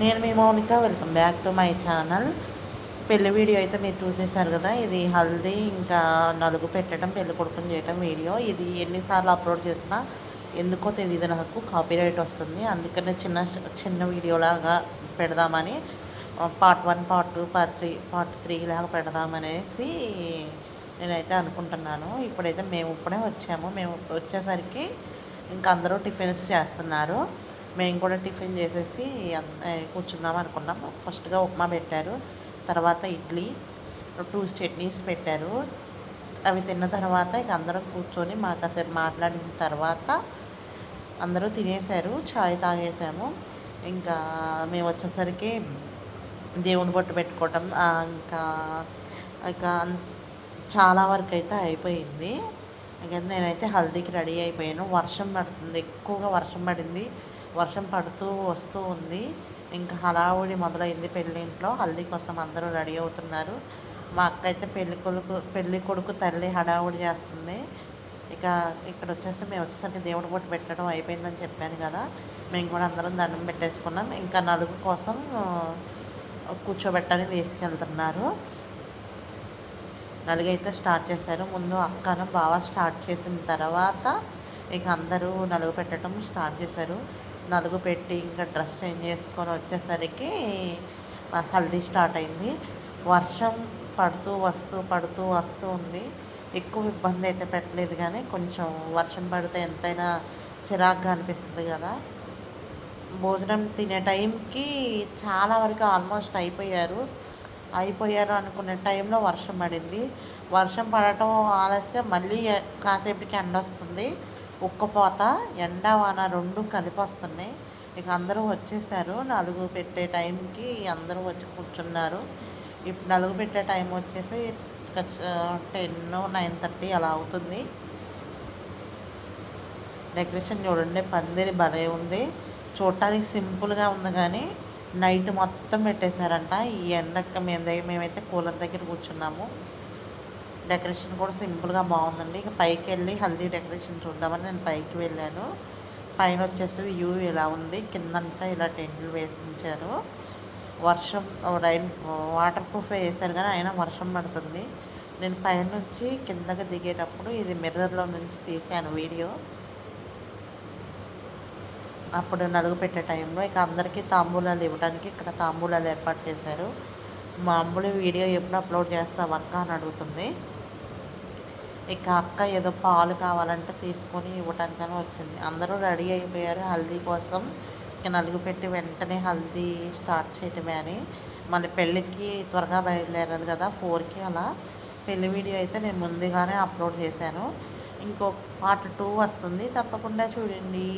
నేను మీ Mounika welcome back to my channel. పెళ్ళి వీడియో అయితే మీరు చూసేశారు కదా ఇది హల్దీ ఇంకా నలుగు పెట్టడం పెళ్ళి కొడుకుని చేయడం వీడియో. ఇది ఎన్నిసార్లు అప్లోడ్ చేసినా ఎందుకో తెలియదు నాకు కాపీరైట్ వస్తుంది. అందుకనే చిన్న చిన్న వీడియోలాగా పెడదామని part one part two part three part three లాగా పెడదామనేసి నేనైతే అనుకుంటున్నాను. ఇప్పుడైతే మేము ఇప్పుడే వచ్చాము. మేము వచ్చేసరికి ఇంకా అందరూ టిఫిన్స్ చేస్తున్నారు. మేము కూడా టిఫిన్ చేసేసి కూర్చుందాం అనుకున్నాము. ఫస్ట్గా ఉప్మా పెట్టారు తర్వాత ఇడ్లీ టూ చట్నీస్ పెట్టారు. అవి తిన్న తర్వాత ఇక అందరం కూర్చొని మా కాసేపు మాట్లాడిన తర్వాత అందరూ తినేశారు చాయ్ తాగేసాము. ఇంకా మేము వచ్చేసరికి దేవుని బొట్టు పెట్టుకోవటం ఇంకా ఇంకా చాలా వరకు అయితే అయిపోయింది. ఇంకా నేనైతే హల్దీకి రెడీ అయిపోయాను. వర్షం పడుతుంది ఎక్కువగా వర్షం పడింది. వర్షం పడుతూ వస్తూ ఉంది. ఇంకా హడావుడి మొదలైంది పెళ్ళింట్లో హల్దీ కోసం అందరూ రెడీ అవుతున్నారు. మా అక్క అయితే పెళ్ళి కొడుకు పెళ్ళి కొడుకు తల్లి హడావుడి చేస్తుంది. ఇక ఇక్కడ వచ్చేసి మేము వచ్చేసరికి దేవుడి బొట్టు పెట్టడం అయిపోయిందని చెప్పాను కదా. మేము కూడా అందరం దండం పెట్టేసుకున్నాం. ఇంకా నలుగు కోసం కూర్చోబెట్టడానికి కూర్చోబెట్టని తీసుకెళ్తున్నారు. నలుగైతే స్టార్ట్ చేశారు. ముందు అక్కను బాగా స్టార్ట్ చేసిన తర్వాత ఇక అందరూ నలుగు పెట్టడం స్టార్ట్ చేశారు. నలుగు పెట్టి ఇంకా డ్రెస్ చేంజ్ చేసుకొని వచ్చేసరికి హల్దీ స్టార్ట్ అయింది. వర్షం పడుతూ వస్తూ పడుతూ వస్తూ ఉంది. ఎక్కువ ఇబ్బంది అయితే పెట్టలేదు కానీ కొంచెం వర్షం పడితే ఎంతైనా చిరాగ్గా అనిపిస్తుంది కదా. భోజనం తినే టైంకి చాలా వరకు ఆల్మోస్ట్ అయిపోయారు. అయిపోయారు అనుకునే టైంలో వర్షం పడింది. వర్షం పడటం ఆలస్యం మళ్ళీ కాసేపుకి కాసేపటికి ఎండ వస్తుంది. ఉక్కపోత ఎండ వాన రెండు కలిపి వస్తున్నాయి. ఇక అందరూ వచ్చేసారు. నలుగు పెట్టే టైంకి అందరూ వచ్చి కూర్చున్నారు. ఇప్పుడు నలుగు పెట్టే టైం వచ్చేసి టెన్ నైన్ థర్టీ అలా అవుతుంది. డెకరేషన్ చూడండి. పందిరి భలే ఉంది. చూడటానికి సింపుల్గా ఉంది కానీ నైట్ మొత్తం పెట్టేశారంట. ఈ ఎండక్క మేము దగ్గర మేమైతే కూలర్ దగ్గర కూర్చున్నాము. డెకరేషన్ కూడా సింపుల్గా బాగుందండి. ఇక పైకి వెళ్ళి హల్దీ డెకరేషన్ చూద్దామని నేను పైకి వెళ్ళాను. పైన వచ్చేసి వ్యూ ఇలా ఉంది. కిందంతా ఇలా టెంట్లు వేసి ఉంచారు వర్షం రైన్ వాటర్ ప్రూఫ్ వేసారు కానీ అయినా వర్షం పడుతుంది. నేను పైనుంచి కిందకి దిగేటప్పుడు ఇది మిర్రర్లో నుంచి తీసాను వీడియో. అప్పుడు నలుగు పెట్టే టైంలో ఇక అందరికీ తాంబూలాలు ఇవ్వడానికి ఇక్కడ తాంబూలాలు ఏర్పాటు చేశారు. మామూలు వీడియో ఎప్పుడు అప్లోడ్ చేస్తావు అక్క అని అడుగుతుంది. ఇక అక్క ఏదో పాలు కావాలంటే తీసుకొని ఇవ్వటానికని వచ్చింది. అందరూ రెడీ అయిపోయారు. హల్దీ కోసం ఇక నలుగు పెట్టి వెంటనే హల్దీ స్టార్ట్ చేయటమే అని. మన పెళ్ళికి త్వరగా బయలుదేరాలి కదా ఫోర్కి అలా. పెళ్ళి వీడియో అయితే నేను ముందుగానే అప్లోడ్ చేశాను. ఇంకో పార్ట్ టూ వస్తుంది. తప్పకుండా చూడండి.